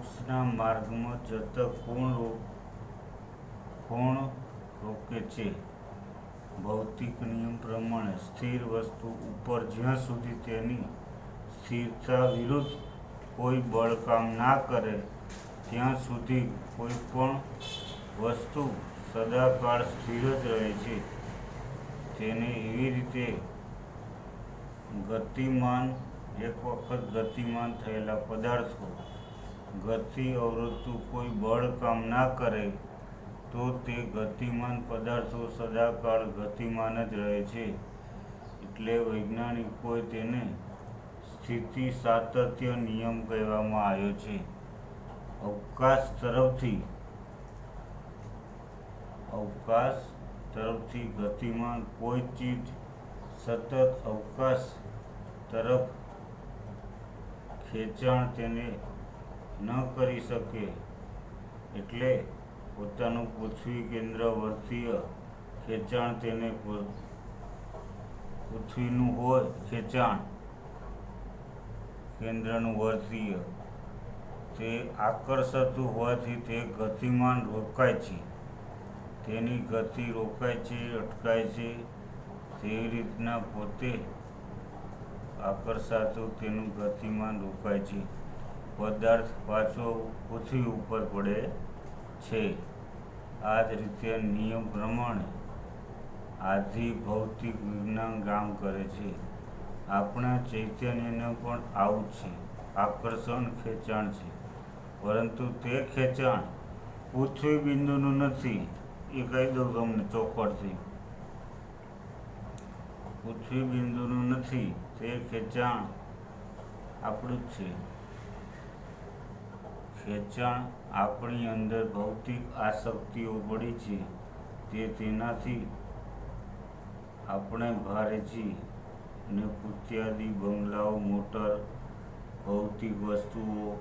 મોક્ષના માર્ગમાં જતા કોણ કોણ રોકે છે. ભૌતિક નિયમ પ્રમાણે સ્થિર વસ્તુ ઉપર જ્યાં સુધી તેની સ્થિરતા વિરુદ્ધ કોઈ બળકામ ના કરે, ત્યાં સુધી કોઈ પણ વસ્તુ સદાકાળ સ્થિર જ રહે છે. તેને એવી રીતે ગતિમાન, એક વખત ગતિમાન થયેલા પદાર્થો ગતિ અવરોધતું કોઈ બળ કામ ના કરે, તો તે ગતિમાન પદાર્થો સદાકાળ ગતિમાન જ રહે છે. એટલે વૈજ્ઞાનિકોએ તેને સ્થિતિ સાતત્ય નિયમ કહેવામાં આવ્યો છે. અવકાશ તરફથી અવકાશ તરફથી ગતિમાન કોઈ ચીજ સતત અવકાશ તરફ ખેંચાણ તેને ન કરી શકે એટલે પોતાનું પૃથ્વી કેન્દ્રવર્તીય ખેંચાણ તેને પૃથ્વીનું હોય ખેંચાણ કેન્દ્રનું વર્તીય. તે આકર્ષતું હોવાથી તે ગતિમાન રોકાય છે. તેની ગતિ રોકાય છે, અટકાય છે. તેવી રીતના પોતે આકર્ષાતું તેનું ગતિમાન રોકાય છે. પદાર્થ પાછો પૃથ્વી ઉપર પડે છે. આ જ રીતે નિયમ પ્રમાણે આધિ ભૌતિક વિજ્ઞાન કામ કરે છે. આપણા ચૈતન્યને પણ આવું છે. આકર્ષણ ખેંચાણ છે. પરંતુ તે ખેંચાણ પૃથ્વી બિંદુનું નથી. એ કહી દઉં તમને ચોખવટથી પૃથ્વી બિંદુનું નથી. તે ખેંચાણ આપણું જ છે. ખેંચાણ આપણી અંદર ભૌતિક આસક્તિઓ પડી છે. તે તેનાથી આપણે ભારે છીએ અને પુત્યાદિ બંગલાઓ, મોટર, ભૌતિક વસ્તુઓ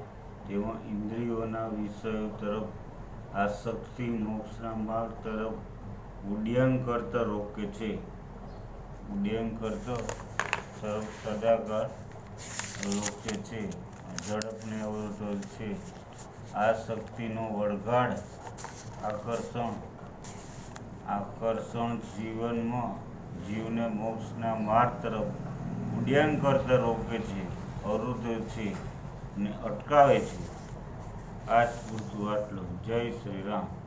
તેમાં ઇન્દ્રિયોના વિષયો તરફ આસક્તિ, મોક્ષના માર્ગ તરફ ઉડ્ડયન કરતા રોકે છે. ઉડ્ડયન કરતો તરફ સદાકાર રોકે છે. ઝડપને અવરોધો છે. આ શક્તિનો વળગાડ, આકર્ષણ આકર્ષણ જીવનમાં, જીવને મોક્ષના માર્ગ તરફ ઉડ્ડયન કરતા રોકે છે અવરોધે છે ને અટકાવે છે. આજ પૂરતું આટલું. જય શ્રી રામ.